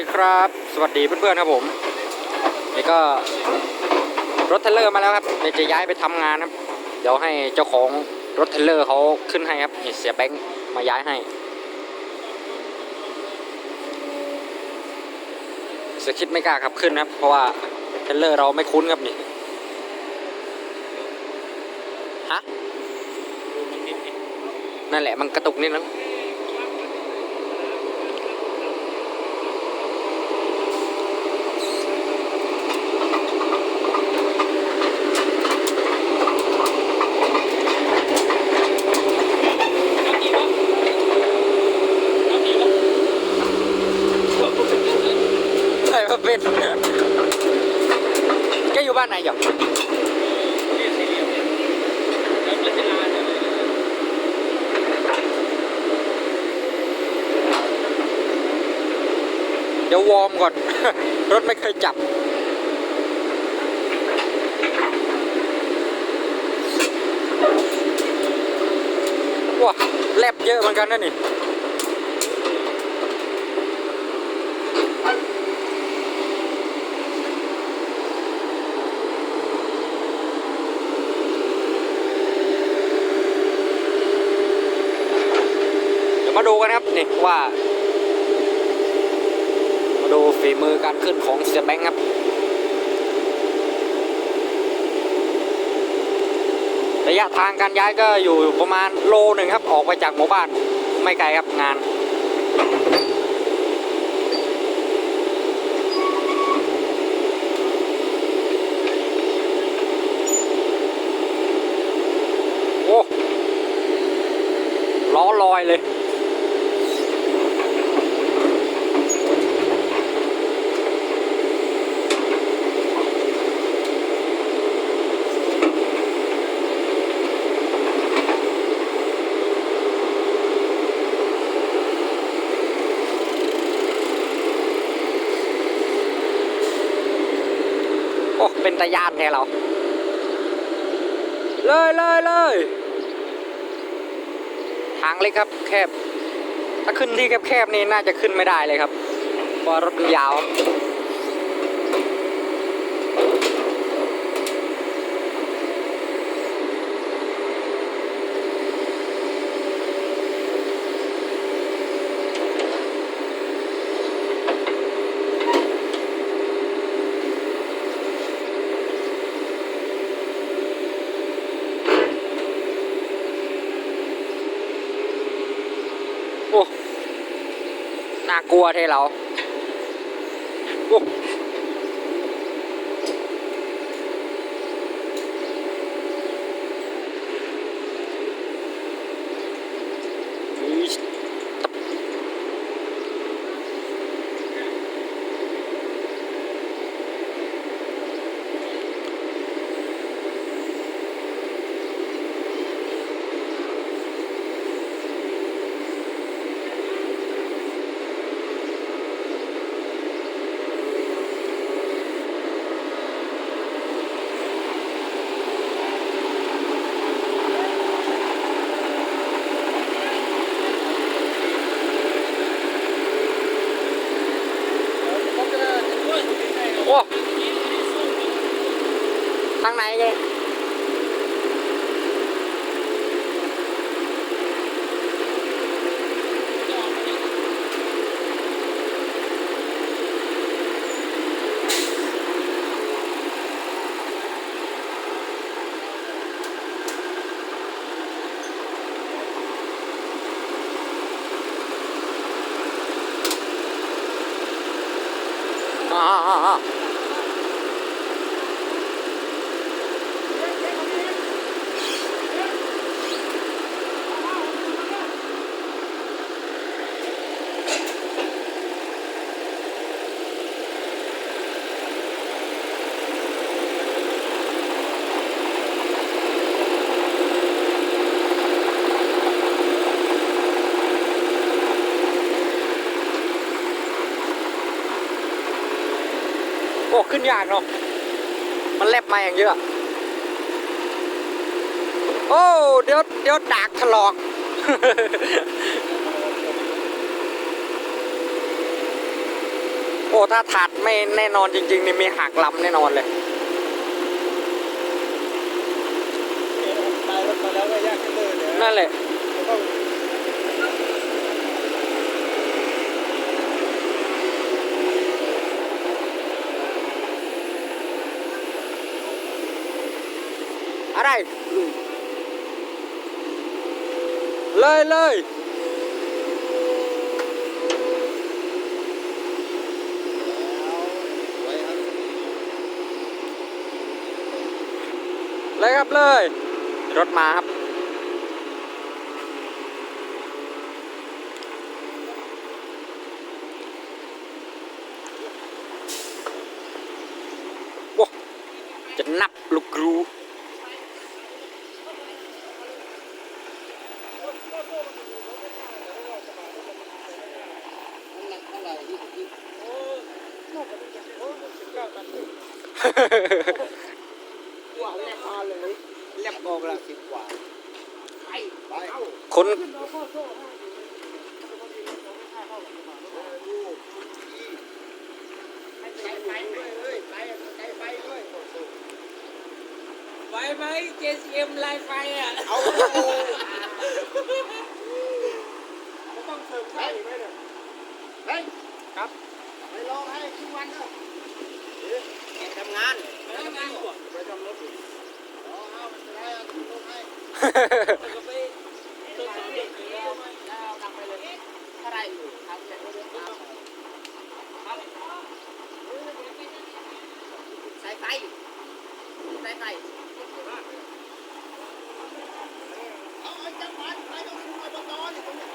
ดีครับ สวัสดีเพื่อนๆครับผมนี่ก็รถเทรลเลอร์มาแล้วครับเดี๋ยวจะย้ายไปทำงานครับ เดี๋ยวให้เจ้าของรถเทรลเลอร์เขาขึ้นให้ครับเสียแบงค์มาย้ายให้เสียคิดไม่กล้าขับขึ้นนะครับ เพราะว่าเทรลเลอร์เราไม่คุ้นครับนี่ฮะนั่นแหละมันกระตุกนิดนึง ใช่ว่าเป็นแกอยู่ บ้านไหนหยกเดี๋ยววอร์มก่อน รถไม่เคยจับว้าแลบเยอะเหมือนกันนะนี่ เดี๋ยวมาดูกันครับนี่ ว่า มาดูฝีมือการขึ้นของเสียแบงค์ครับระยะทางการย้ายก็อยู่ประมาณโลหนึ่งครับ ออกไปจากหมู่บ้านไม่ไกลครับงาน โอ้ล้อลอยเลย เป็นตะยานแท้เราเลยเลยเลยทางเล็กครับแคบ ถ้าขึ้นที่แคบๆนี่น่าจะขึ้นไม่ได้เลยครับเพราะรถมันยาว โอ้ น่า กลัวเท่เราออี๊ดโอ้ ทางไหนเลยอ่าอ่าอ่า โอ้ขึ้นยากเนาะมันแลบมาอย่างเยอะ โอ้เดี๋ยวเดี๋ยวดากถลอกโถ้าถาดไม่แน่นอนจริง ๆ นี่มีหักลำแน่นอนเลยตายรถมาแล้วก็ยากกันเลยเนี่ยนั่นแหละ ต้อง อะไร เลยเลยเลยครับเลย รถมาครับว้าจะนับลูกกรู น้ำหนักเท่าไหร่ที่ที่โอ้นอกจากนี้โอ้ สิบเก้านกว่าแลบมาเลยแลบออกละสิบกว่าไปไปคนใช้ไฟด้วยเลยไปใช้ไฟด้วยไหม JCM ลไฟอะ เอาต้องเสริมไฟไหมเนี่ยเฮ้ยครับ ไปลองให้ทุกวันเนอะ ทำงานไปทำงานก่อนไปทำรถอยู่อ๋อเอาไม่เป็นไรเอาทุกคนให้ แล้วก็ไปทดสอบเด็กอยู่แล้ว แล้วนำไปเลยเท่าไหรอยู่ทำแค่นี้ตามสายไฟสายไฟเอาไอ้จังหวัดไปต้องคุมอบตนี่ตรงนี้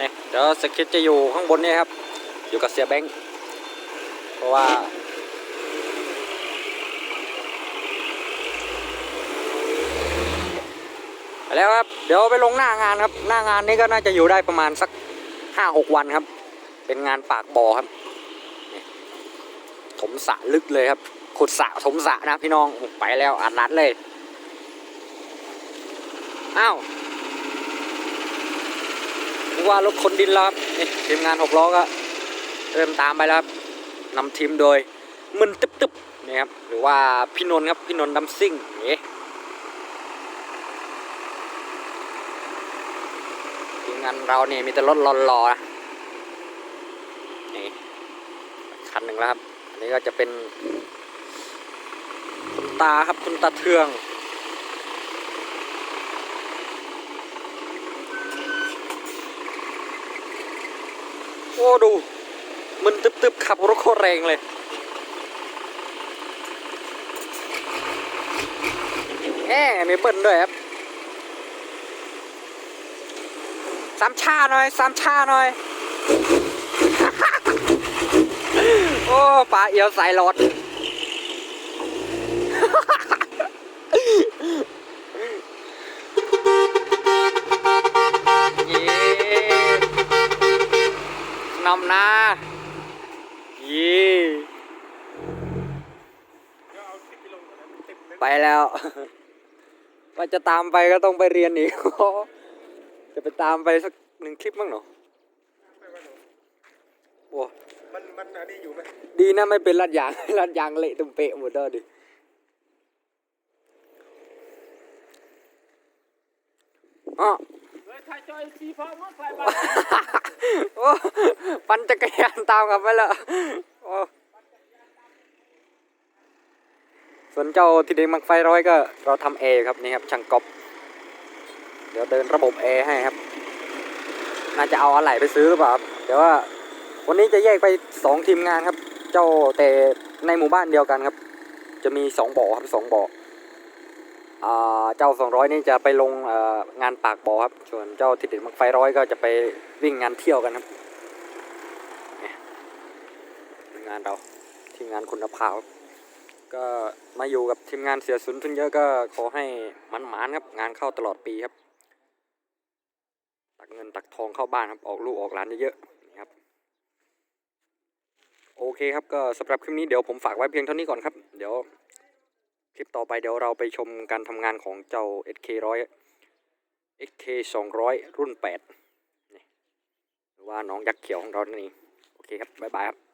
เนี่ยเดี๋ยวสคริปต์จะอยู่ข้างบนนี่ครับ อยู่กับเสียแบงค์เพราะว่าแล้วครับ เดี๋ยวไปลงหน้างานครับ หน้างานนี้ก็น่าจะอยู่ได้ประมาณสักห้าหกวันครับ เป็นงานปากบ่อครับ ถมสระลึกเลยครับขุดสระถมสระนะพี่น้องไปแล้วอัดรัดเลย อ้าว ว่ารถคนดินแล้วครับนี่ทีมงานหกล้อก็เริ่มตามไปแล้วครับนำทีมโดยมึนตึบตึบนี่ครับหรือว่าพี่นนท์ครับพี่นนท์ดัมซิ่งนี่ทีมงานเราเนี่ยมีแต่รถรอๆนะนี่คันหนึ่งแล้วครับอันนี้ก็จะเป็นคุณตาครับคุณตาเทือง อ้ดู มันตึบๆขับรถโคตรแรงเลย แหมมีเบิ้ลด้วยครับสามชาหน่อยสามชาหน่อย โอ้ปลาเอียวสายรถเย้ นำนาเยี่ไปแล้วว่าจะตามไปก็ต้องไปเรียนอีกจะไปตามไปสักหนึ่งคลิปมั้งเนาะโอ้มันมันอันนี้อยู่ไหมดีนะไม่เป็นลัดยางลัดยางเละตุ้มเปะหมดเด้อดิอ๋อเฮ้ยถ่ายจอยสีฟ้ามากไฟบ้าโอ้ ปั่นจักรยานตามกลับไปแล้วโอ้ส่วนเจ้าที่เด็กมักไฟร้อยก็เราทำเอครับนี่ครับช่างก๊อปเดี๋ยวเดินระบบเอให้ครับ น่าจะเอาอะไรไปซื้อหรือเปล่าเดี๋ยวว่าวันนี้จะแยกไปสองทีมงานครับ เจ้าแต่ในหมู่บ้านเดียวกันครับ จะมีสองบ่อครับสองบ่ออเจ้าสองร้อยนี่จะไปลงงานปากบ่อครับ ส่วนเจ้าทิดเด็ดมักไฟร้อยก็จะไปวิ่งงานเที่ยวกันครับเนี่ยทีม งานเราทีมงานคุณภาพก็มาอยู่กับทีมงานเสียสุนทุนเยอะก็ขอให้มันหมานครับงานเข้าตลอดปีครับ ตักเงินตักทองเข้าบ้านครับออกลูกออกหลานเยอะๆนี่ครับโอเคครับก็สำหรับคลิปนี้เดี๋ยวผมฝากไว้เพียงเท่านี้ก่อนครับ เดี๋ยวคลิปต่อไปเดี๋ยวเราไปชมการทำงานของเจ้า SK 100 SK 200 รุ่น8นี่หรือว่าน้องยักษ์เขียวของเรานั่นเองโอเคครับบ๊ายบายครับ